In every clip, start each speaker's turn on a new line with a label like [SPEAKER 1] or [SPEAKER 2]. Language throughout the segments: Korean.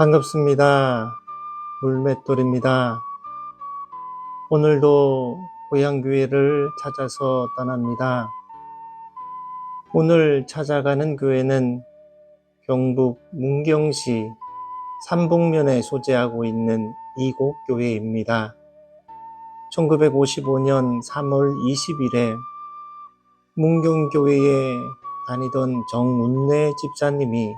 [SPEAKER 1] 반갑습니다. 물맷돌입니다. 오늘도 고향교회를 찾아서 떠납니다. 오늘 찾아가는 교회는 경북 문경시 삼북면에 소재하고 있는 이곡교회입니다. 1955년 3월 20일에 문경교회에 다니던 정운내 집사님이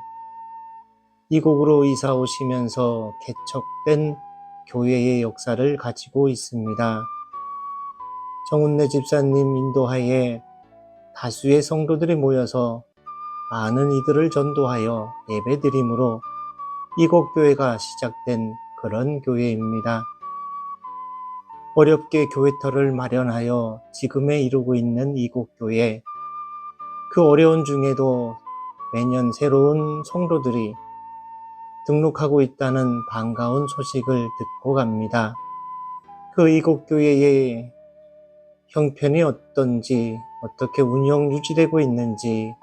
[SPEAKER 1] 이곡으로 이사 오시면서 개척된 교회의 역사를 가지고 있습니다. 정운내 집사님 인도하에 다수의 성도들이 모여서 많은 이들을 전도하여 예배드림으로 이곡교회가 시작된 그런 교회입니다. 어렵게 교회터를 마련하여 지금에 이루고 있는 이곡교회. 그 어려운 중에도 매년 새로운 성도들이 등록하고 있다는 반가운 소식을 듣고 갑니다. 그 이곡교회의 형편이 어떤지, 어떻게 운영 유지되고 있는지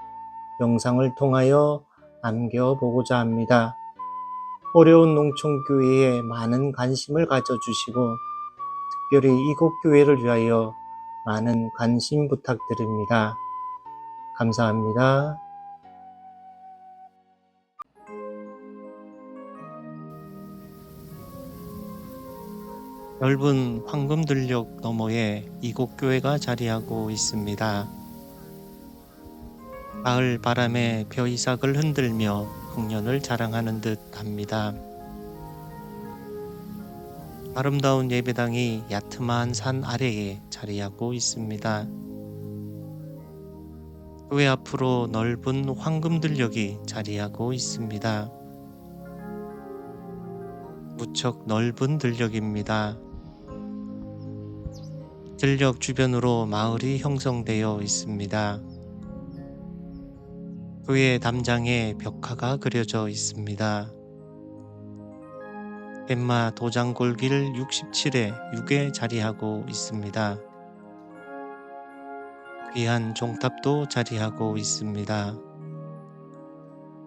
[SPEAKER 1] 영상을 통하여 남겨보고자 합니다. 어려운 농촌교회에 많은 관심을 가져주시고 특별히 이곡교회를 위하여 많은 관심 부탁드립니다. 감사합니다. 넓은 황금들녘 너머에 이곡교회가 자리하고 있습니다. 가을 바람에 벼이삭을 흔들며 풍년을 자랑하는 듯 합니다. 아름다운 예배당이 야트마한 산 아래에 자리하고 있습니다. 교회 앞으로 넓은 황금들녘이 자리하고 있습니다. 무척 넓은 들녘입니다. 들녘 주변으로 마을이 형성되어 있습니다. 교회 담장에 벽화가 그려져 있습니다. 엠마 도장골길 67에 6에 자리하고 있습니다. 귀한 종탑도 자리하고 있습니다.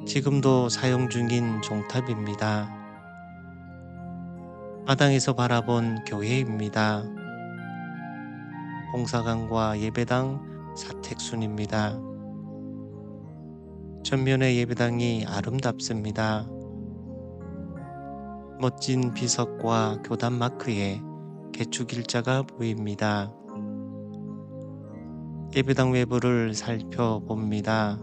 [SPEAKER 1] 지금도 사용 중인 종탑입니다. 마당에서 바라본 교회입니다. 봉사관과 예배당 사택순입니다. 전면의 예배당이 아름답습니다. 멋진 비석과 교단 마크에 개축 일자가 보입니다. 예배당 외부를 살펴봅니다.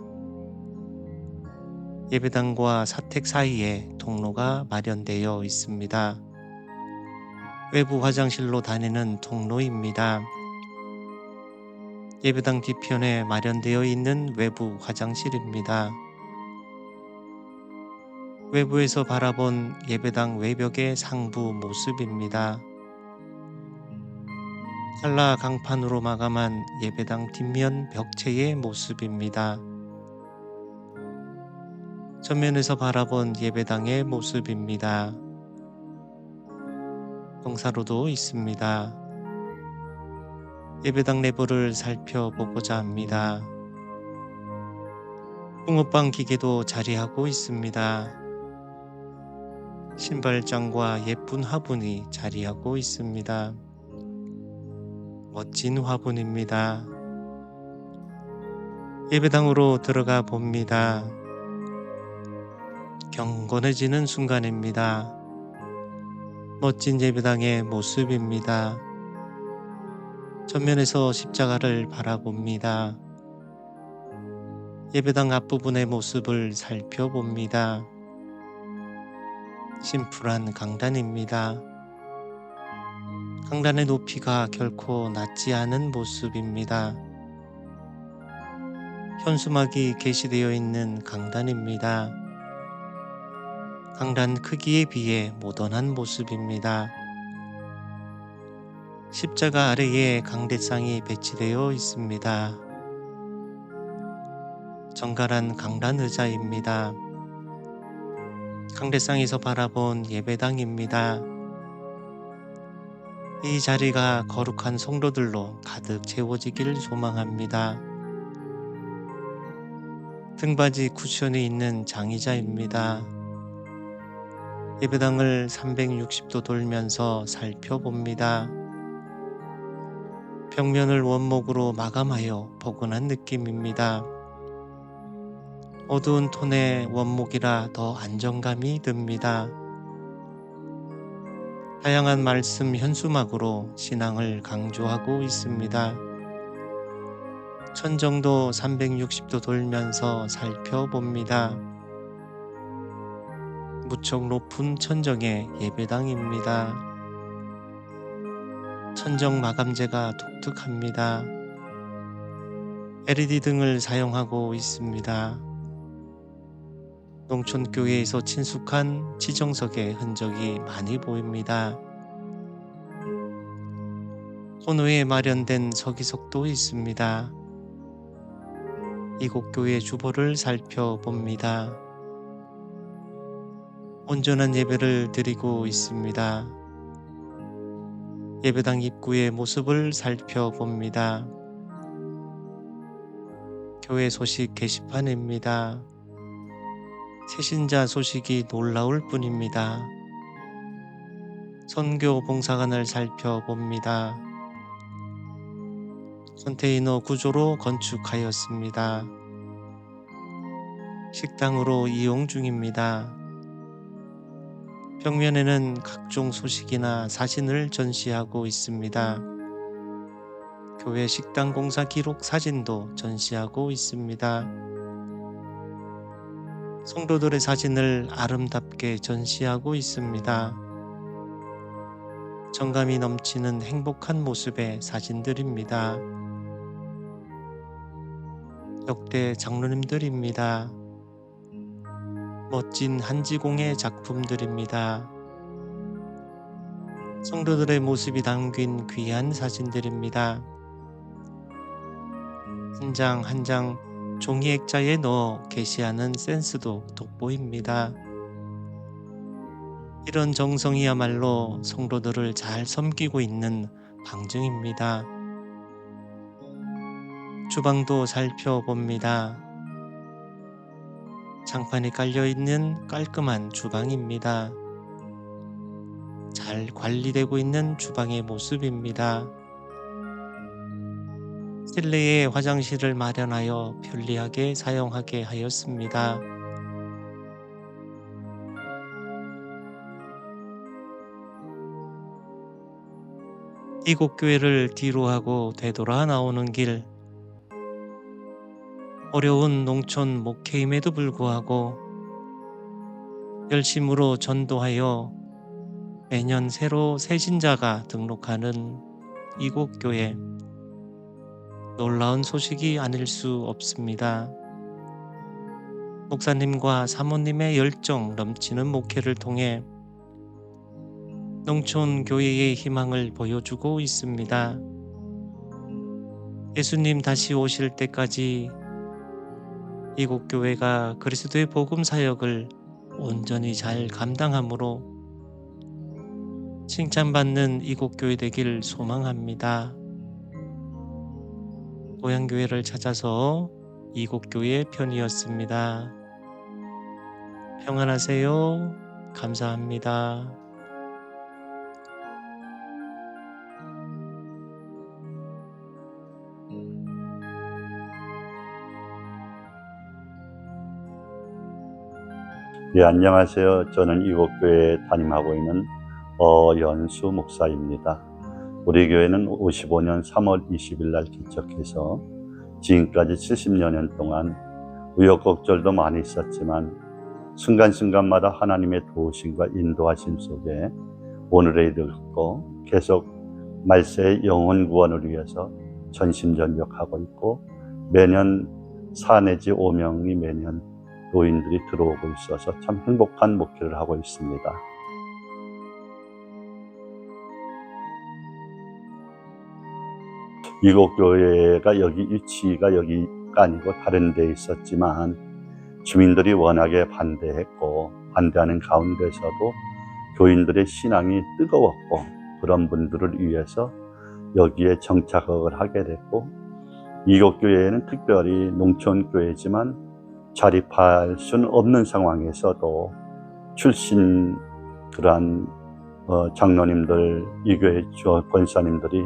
[SPEAKER 1] 예배당과 사택 사이에 통로가 마련되어 있습니다. 외부 화장실로 다니는 통로입니다. 예배당 뒤편에 마련되어 있는 외부 화장실입니다. 외부에서 바라본 예배당 외벽의 상부 모습입니다. 칼라 강판으로 마감한 예배당 뒷면 벽체의 모습입니다. 전면에서 바라본 예배당의 모습입니다. 경사로도 있습니다. 예배당 내부를 살펴보고자 합니다. 붕어빵 기계도 자리하고 있습니다. 신발장과 예쁜 화분이 자리하고 있습니다. 멋진 화분입니다. 예배당으로 들어가 봅니다. 경건해지는 순간입니다. 멋진 예배당의 모습입니다. 전면에서 십자가를 바라봅니다. 예배당 앞부분의 모습을 살펴봅니다. 심플한 강단입니다. 강단의 높이가 결코 낮지 않은 모습입니다. 현수막이 게시되어 있는 강단입니다. 강단 크기에 비해 모던한 모습입니다. 십자가 아래에 강대상이 배치되어 있습니다. 정갈한 강단 의자입니다. 강대상에서 바라본 예배당입니다. 이 자리가 거룩한 성도들로 가득 채워지길 소망합니다. 등받이 쿠션이 있는 장의자입니다. 예배당을 360도 돌면서 살펴봅니다. 벽면을 원목으로 마감하여 포근한 느낌입니다. 어두운 톤의 원목이라 더 안정감이 듭니다. 다양한 말씀 현수막으로 신앙을 강조하고 있습니다. 천정도 360도 돌면서 살펴봅니다. 무척 높은 천정의 예배당입니다. 천정 마감재가 독특합니다. LED 등을 사용하고 있습니다. 농촌교회에서 친숙한 지정석의 흔적이 많이 보입니다. 코너에 마련된 서기석도 있습니다. 이곳 교회 주보를 살펴봅니다. 온전한 예배를 드리고 있습니다. 예배당 입구의 모습을 살펴봅니다. 교회 소식 게시판입니다. 새신자 소식이 놀라울 뿐입니다. 선교 봉사관을 살펴봅니다. 컨테이너 구조로 건축하였습니다. 식당으로 이용 중입니다. 벽면에는 각종 소식이나 사진을 전시하고 있습니다. 교회 식당 공사 기록 사진도 전시하고 있습니다. 성도들의 사진을 아름답게 전시하고 있습니다. 정감이 넘치는 행복한 모습의 사진들입니다. 역대 장로님들입니다. 멋진 한지공의 작품들입니다. 성도들의 모습이 담긴 귀한 사진들입니다. 한 장 한 장 종이 액자에 넣어 게시하는 센스도 돋보입니다. 이런 정성이야말로 성도들을 잘 섬기고 있는 방증입니다. 주방도 살펴봅니다. 장판이 깔려 있는 깔끔한 주방입니다. 잘 관리되고 있는 주방의 모습입니다. 실내에 화장실을 마련하여 편리하게 사용하게 하였습니다. 이곳 교회를 뒤로 하고 되돌아 나오는 길 어려운 농촌 목회임에도 불구하고 열심으로 전도하여 매년 새로 새신자가 등록하는 이곳 교회 놀라운 소식이 아닐 수 없습니다. 목사님과 사모님의 열정 넘치는 목회를 통해 농촌 교회의 희망을 보여주고 있습니다. 예수님 다시 오실 때까지 이곳 교회가 그리스도의 복음 사역을 온전히 잘 감당함으로 칭찬받는 이곳 교회 되길 소망합니다. 고향 교회를 찾아서 이곳 교회 편이었습니다. 평안하세요. 감사합니다.
[SPEAKER 2] 예, 안녕하세요. 저는 이곳 교회에 담임하고 있는 어연수 목사입니다. 우리 교회는 55년 3월 20일 날 개척해서 지금까지 70여년 동안 우여곡절도 많이 있었지만 순간순간마다 하나님의 도우심과 인도하심 속에 오늘에 이르고 계속 말세의 영혼 구원을 위해서 전심전력하고 있고 매년 4 내지 5명이 매년 노인들이 들어오고 있어서 참 행복한 목회를 하고 있습니다. 이곳 교회가 여기 위치가 여기가 아니고 다른 데 있었지만 주민들이 워낙에 반대했고 반대하는 가운데서도 교인들의 신앙이 뜨거웠고 그런 분들을 위해서 여기에 정착을 하게 됐고 이곳 교회는 특별히 농촌 교회지만 자립할 수는 없는 상황에서도 출신 그러한 어, 장로님들, 이교회 주 권사님들이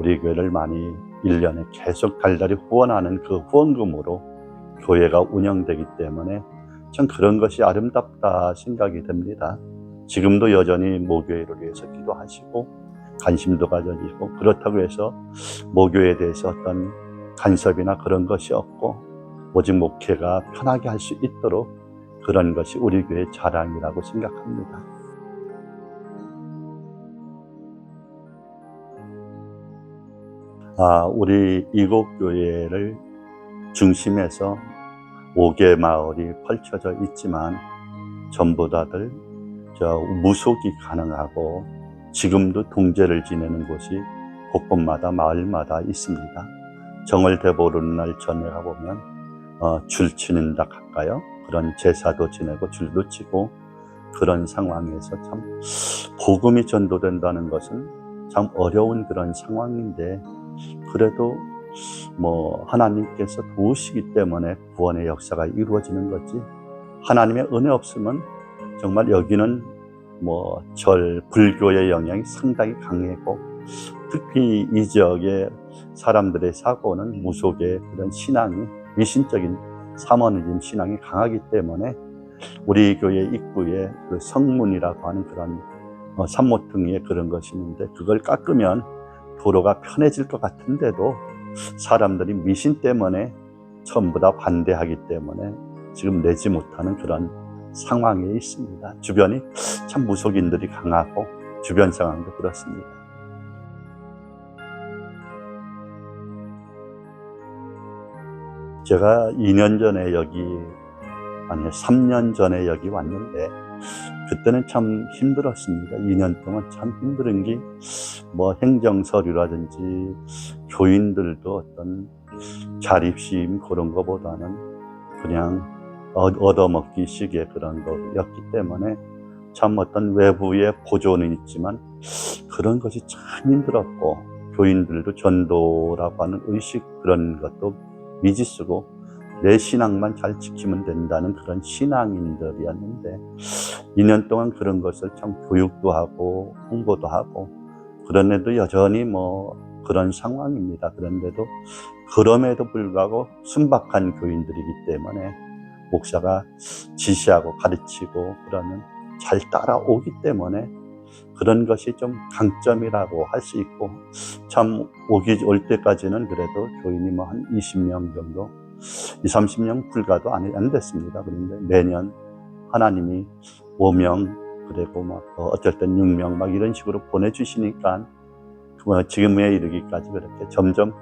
[SPEAKER 2] 우리 교회를 많이 1년에 계속 달달이 후원하는 그 후원금으로 교회가 운영되기 때문에 참 그런 것이 아름답다 생각이 됩니다. 지금도 여전히 모교회를 위해서 기도하시고 관심도 가져지고 그렇다고 해서 모교에 대해서 어떤 간섭이나 그런 것이 없고 오직 목회가 편하게 할 수 있도록 그런 것이 우리 교회의 자랑이라고 생각합니다. 아, 우리 이곡 교회를 중심해서 5개 마을이 펼쳐져 있지만 전부 다들 저 무속이 가능하고 지금도 동제를 지내는 곳이 곳곳마다 마을마다 있습니다. 정월 대보르는 날 전해가 보면 어, 줄 치는다 할까요? 그런 제사도 지내고 줄도 치고 그런 상황에서 참 복음이 전도된다는 것은 참 어려운 그런 상황인데 그래도 뭐 하나님께서 도우시기 때문에 구원의 역사가 이루어지는 거지 하나님의 은혜 없으면 정말 여기는 뭐 절 불교의 영향이 상당히 강했고 특히 이 지역의 사람들의 사고는 무속의 그런 신앙이 미신적인 사모니즘 신앙이 강하기 때문에 우리 교회 입구에 그 성문이라고 하는 그런 어, 산모퉁이에 그런 것이 있는데 그걸 깎으면 도로가 편해질 것 같은데도 사람들이 미신 때문에 전부 다 반대하기 때문에 지금 내지 못하는 그런 상황에 있습니다. 주변이 참 무속인들이 강하고 주변 상황도 그렇습니다. 제가 2년 전에 여기 아니 3년 전에 여기 왔는데 그때는 참 힘들었습니다. 2년 동안 참 힘든 게 뭐 행정 서류라든지 교인들도 어떤 자립심 그런 거보다는 그냥 얻- 얻어먹기 식의 그런 거였기 때문에 참 어떤 외부의 보조는 있지만 그런 것이 참 힘들었고 교인들도 전도라고 하는 의식 그런 것도 미지수고 내 신앙만 잘 지키면 된다는 그런 신앙인들이었는데 2년 동안 그런 것을 참 교육도 하고 홍보도 하고 그런데도 여전히 뭐 그런 상황입니다. 그런데도 그럼에도 불구하고 순박한 교인들이기 때문에 목사가 지시하고 가르치고 그러면 잘 따라오기 때문에 그런 것이 좀 강점이라고 할 수 있고 참 오기 올 때까지는 그래도 교인이 뭐 한 20명 정도 2, 30명 불가도 안, 안 됐습니다. 그런데 매년 하나님이 5명 그리고 막 어, 어쩔 땐 6명 막 이런 식으로 보내주시니까 뭐 지금에 이르기까지 그렇게 점점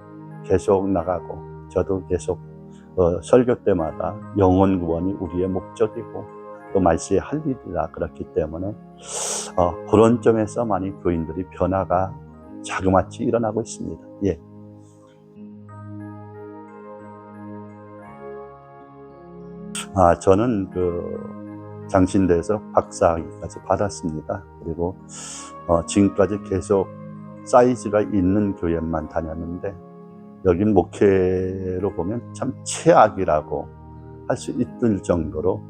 [SPEAKER 2] 계속 나가고 저도 계속 어, 설교 때마다 영혼 구원이 우리의 목적이고 또 말씀의 할 일이라 그렇기 때문에 어, 그런 점에서 많이 교인들이 변화가 자그마치 일어나고 있습니다. 예. 아, 저는 그 장신대에서 박사학위까지 받았습니다. 그리고 어, 지금까지 계속 사이즈가 있는 교회만 다녔는데 여긴 목회로 보면 참 최악이라고 할 수 있을 정도로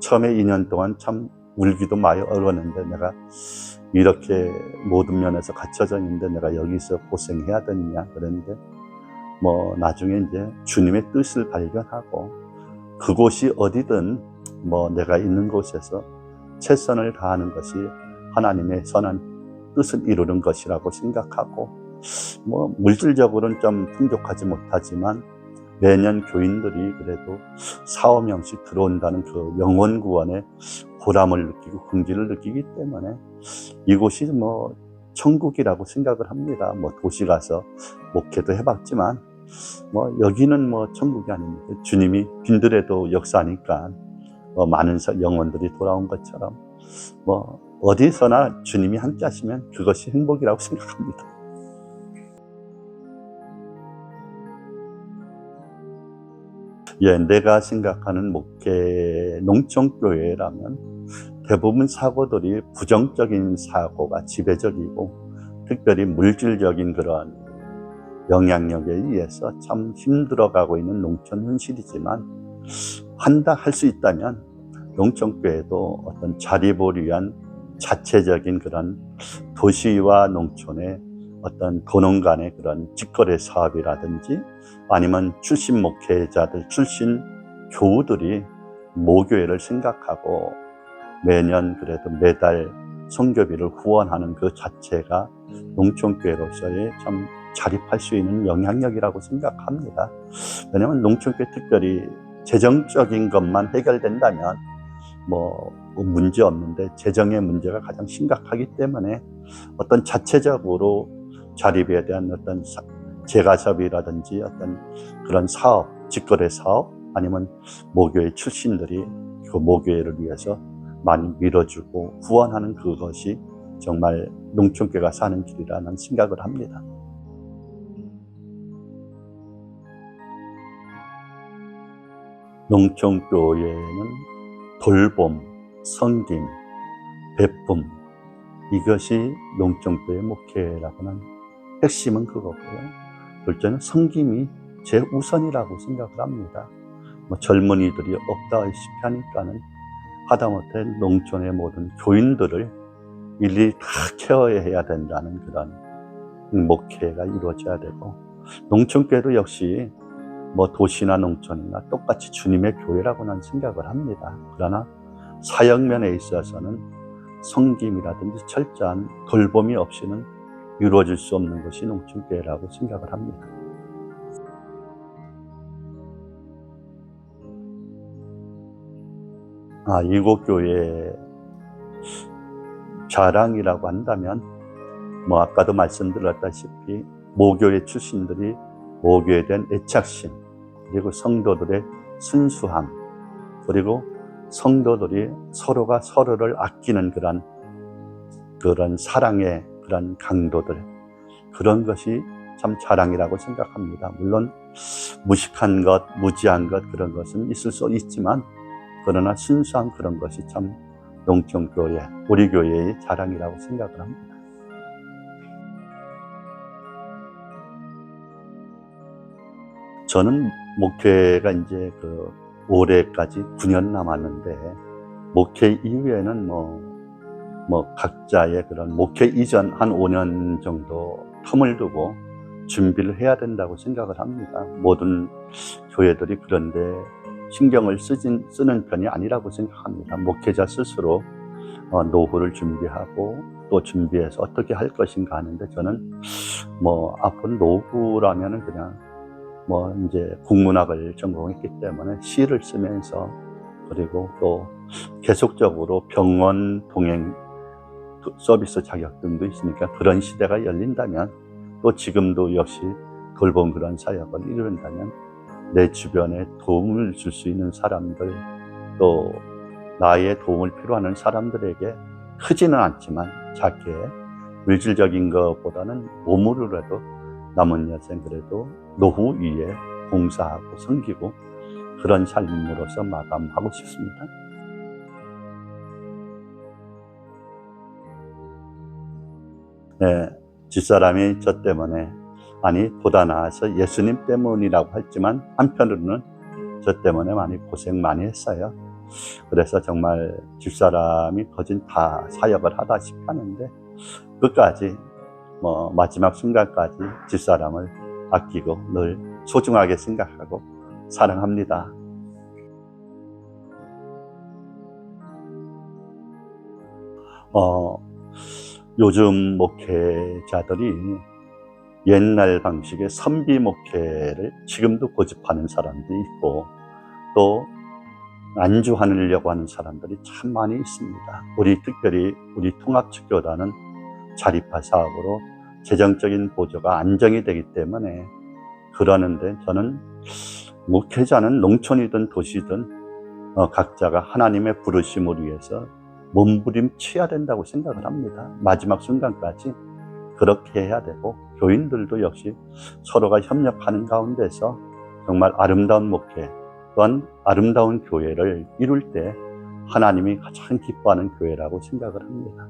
[SPEAKER 2] 처음에 2년 동안 참 울기도 많이 어려웠는데 내가 이렇게 모든 면에서 갖춰져 있는데 내가 여기서 고생해야 되느냐 그랬는데 뭐 나중에 이제 주님의 뜻을 발견하고 그곳이 어디든 뭐 내가 있는 곳에서 최선을 다하는 것이 하나님의 선한 뜻을 이루는 것이라고 생각하고 뭐 물질적으로는 좀 풍족하지 못하지만 매년 교인들이 그래도 4, 5명씩 들어온다는 그 영원 구원의 보람을 느끼고 긍지를 느끼기 때문에 이곳이 뭐 천국이라고 생각을 합니다. 뭐 도시 가서 목회도 해봤지만 뭐 여기는 뭐 천국이 아닙니다. 주님이 빈들에도 역사하니까 뭐 많은 서- 영혼들이 돌아온 것처럼 뭐 어디서나 주님이 함께 하시면 그것이 행복이라고 생각합니다. 예, 내가 생각하는 목회 농촌교회라면 대부분 사고들이 부정적인 사고가 지배적이고 특별히 물질적인 그런 영향력에 의해서 참 힘들어가고 있는 농촌 현실이지만 한다 할 수 있다면 농촌교회도 어떤 자립을 위한 자체적인 그런 도시와 농촌의 어떤 도농 간의 그런 직거래 사업이라든지 아니면 출신 목회자들, 출신 교우들이 모교회를 생각하고 매년 그래도 매달 성교비를 후원하는 그 자체가 농촌교회로서의 참 자립할 수 있는 영향력이라고 생각합니다. 왜냐하면 농촌교회 특별히 재정적인 것만 해결된다면 뭐, 뭐 문제 없는데 재정의 문제가 가장 심각하기 때문에 어떤 자체적으로 자립에 대한 어떤 사- 재가섭이라든지 어떤 그런 사업, 직거래 사업 아니면 모교회 출신들이 그 모교회를 위해서 많이 밀어주고 후원하는 그것이 정말 농촌교가 사는 길이라는 생각을 합니다. 농촌교회는 돌봄, 성김, 베품 이것이 농촌교회 목회라고는 핵심은 그거고요. 둘째는 성김이 제 우선이라고 생각을 합니다. 뭐 젊은이들이 없다시피 하니까는 하다못해 농촌의 모든 교인들을 일일이 다 케어해야 된다는 그런 목회가 이루어져야 되고 농촌교회도 역시 뭐 도시나 농촌이나 똑같이 주님의 교회라고 난 생각을 합니다. 그러나 사역면에 있어서는 성김이라든지 철저한 돌봄이 없이는 이루어질 수 없는 것이 농촌교회라고 생각을 합니다. 아, 이곳 교회의 자랑이라고 한다면, 뭐, 아까도 말씀드렸다시피, 모교회 출신들이 모교에 대한 애착심, 그리고 성도들의 순수함, 그리고 성도들이 서로가 서로를 아끼는 그런, 그런 사랑의 그런 강도들, 그런 것이 참 자랑이라고 생각합니다. 물론, 무식한 것, 무지한 것, 그런 것은 있을 수 있지만, 그러나 순수한 그런 것이 참 농촌교회, 우리 교회의 자랑이라고 생각을 합니다. 저는 목회가 이제 그 올해까지 9년 남았는데, 목회 이후에는 뭐, 뭐 각자의 그런 목회 이전 한 5년 정도 텀을 두고 준비를 해야 된다고 생각을 합니다. 모든 교회들이 그런데 신경을 쓰진, 쓰는 편이 아니라고 생각합니다. 목회자 스스로 어, 노후를 준비하고 또 준비해서 어떻게 할 것인가 하는데 저는 뭐 앞으로 노후라면은 그냥 뭐 이제 국문학을 전공했기 때문에 시를 쓰면서 그리고 또 계속적으로 병원 동행 서비스 자격증도 있으니까 그런 시대가 열린다면 또 지금도 역시 돌봄 그런 사역을 이룬다면 내 주변에 도움을 줄 수 있는 사람들 또 나의 도움을 필요하는 사람들에게 크지는 않지만 작게 물질적인 것보다는 몸으로라도 남은 여생 그래도 노후 위에 봉사하고 섬기고 그런 삶으로서 마감하고 싶습니다. 네, 집사람이 저 때문에 아니 보다 나아서 예수님 때문이라고 했지만 한편으로는 저 때문에 많이 고생 많이 했어요. 그래서 정말 집사람이 거진 다 사역을 하다시피 하는데 끝까지 뭐 마지막 순간까지 집사람을 아끼고 늘 소중하게 생각하고 사랑합니다. 어, 요즘 목회자들이 옛날 방식의 선비 목회를 지금도 고집하는 사람도 있고 또 안주하려고 하는 사람들이 참 많이 있습니다. 우리 특별히 우리 통합축교단은 자립화 사업으로 재정적인 보조가 안정이 되기 때문에 그러는데 저는 목회자는 농촌이든 도시든 어, 각자가 하나님의 부르심을 위해서 몸부림쳐야 된다고 생각을 합니다. 마지막 순간까지 그렇게 해야 되고 교인들도 역시 서로가 협력하는 가운데서 정말 아름다운 목회 또한 아름다운 교회를 이룰 때 하나님이 가장 기뻐하는 교회라고 생각을 합니다.